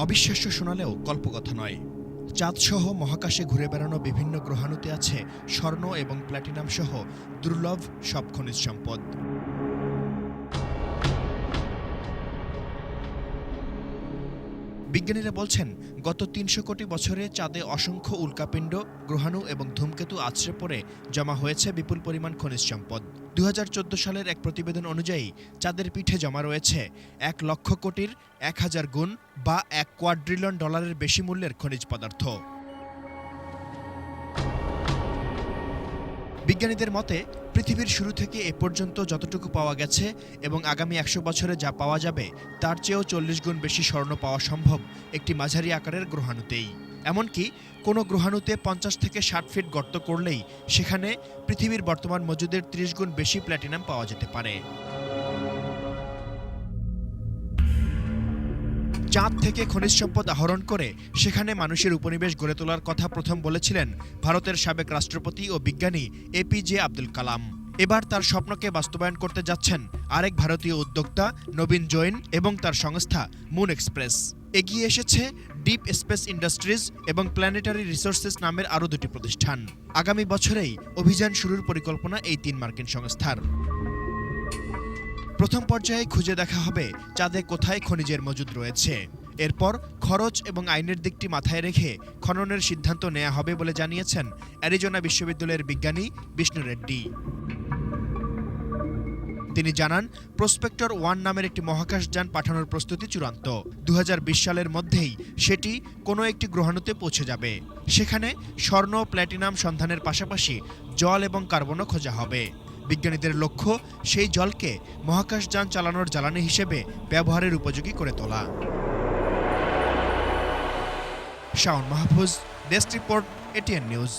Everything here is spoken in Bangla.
অবিশ্বাস্য শোনালেও কল্পকথা নয়। চাঁদসহ মহাকাশে ঘুরে বেড়ানো বিভিন্ন গ্রহাণুতে আছে স্বর্ণ এবং প্ল্যাটিনাম সহ দুর্লভ সব খনিজ সম্পদ। বিজ্ঞানীরা বলছেন, গত তিনশো কোটি বছরে চাঁদে অসংখ্য উল্কাপিণ্ড, গ্রহাণু এবং ধূমকেতু আছড়ে পড়ে জমা হয়েছে বিপুল পরিমাণ খনিজ সম্পদ। দু হাজার চোদ্দ সালের এক প্রতিবেদন অনুযায়ী, চাঁদের পিঠে জমা রয়েছে এক লক্ষ কোটির এক হাজার গুণ বা এক কোয়াড্রিলন ডলারের বেশি মূল্যের খনিজ পদার্থ। বিজ্ঞানীদের মতে, পৃথিবীর শুরু থেকে এ পর্যন্ত যতটুকু পাওয়া গেছে এবং আগামী একশো বছরে যা পাওয়া যাবে, তার চেয়েও চল্লিশ গুণ বেশি স্বর্ণ পাওয়া সম্ভব একটি মাঝারি আকারের গ্রহাণুতেই। এমনকি কোনো গ্রহাণুতে পঞ্চাশ থেকে ষাট ফিট গর্ত করলেই সেখানে পৃথিবীর বর্তমান মজুদের ত্রিশ গুণ বেশি প্ল্যাটিনাম পাওয়া যেতে পারে। চাঁদ থেকে খনিজ সম্পদ আহরণ করে সেখানে মানুষের উপনিবেশ গড়ে তোলার কথা প্রথম বলেছিলেন ভারতের সাবেক রাষ্ট্রপতি ও বিজ্ঞানী এপিজে আব্দুল কালাম। এবার তার স্বপ্নকে বাস্তবায়ন করতে যাচ্ছেন আরেক ভারতীয় উদ্যোক্তা নবীন জৈন এবং তার সংস্থা মুন এক্সপ্রেস। এগিয়ে এসেছে ডিপ স্পেস ইন্ডাস্ট্রিজ এবং প্ল্যানেটারি রিসোর্সেস নামের আরও দুটি প্রতিষ্ঠান। আগামী বছরেই অভিযান শুরুর পরিকল্পনা এই তিন মার্কিন সংস্থার। প্রথম পর্যায়ে খুঁজে দেখা হবে চাঁদে কোথায় খনিজের মজুদ রয়েছে। এরপর খরচ এবং আইনের দিকটি মাথায় রেখে খননের সিদ্ধান্ত নেওয়া হবে বলে জানিয়েছেন অ্যারিজোনা বিশ্ববিদ্যালয়ের বিজ্ঞানী বিষ্ণু রেড্ডি। তিনি জানান, প্রসপেক্টর ওয়ান নামের একটি মহাকাশযান পাঠানোর প্রস্তুতি চূড়ান্ত। দু হাজার বিশ সালের মধ্যেই সেটি কোনো একটি গ্রহাণুতে পৌঁছে যাবে। সেখানে স্বর্ণ প্ল্যাটিনাম সন্ধানের পাশাপাশি জল এবং কার্বনও খোঁজা হবে। বিজ্ঞানীদের লক্ষ্য সেই জলকে মহাকাশযান চালানোর জ্বালানি হিসেবে ব্যবহারের উপযোগী করে তোলা। Shaon Mahfuz, desk report, ATN news.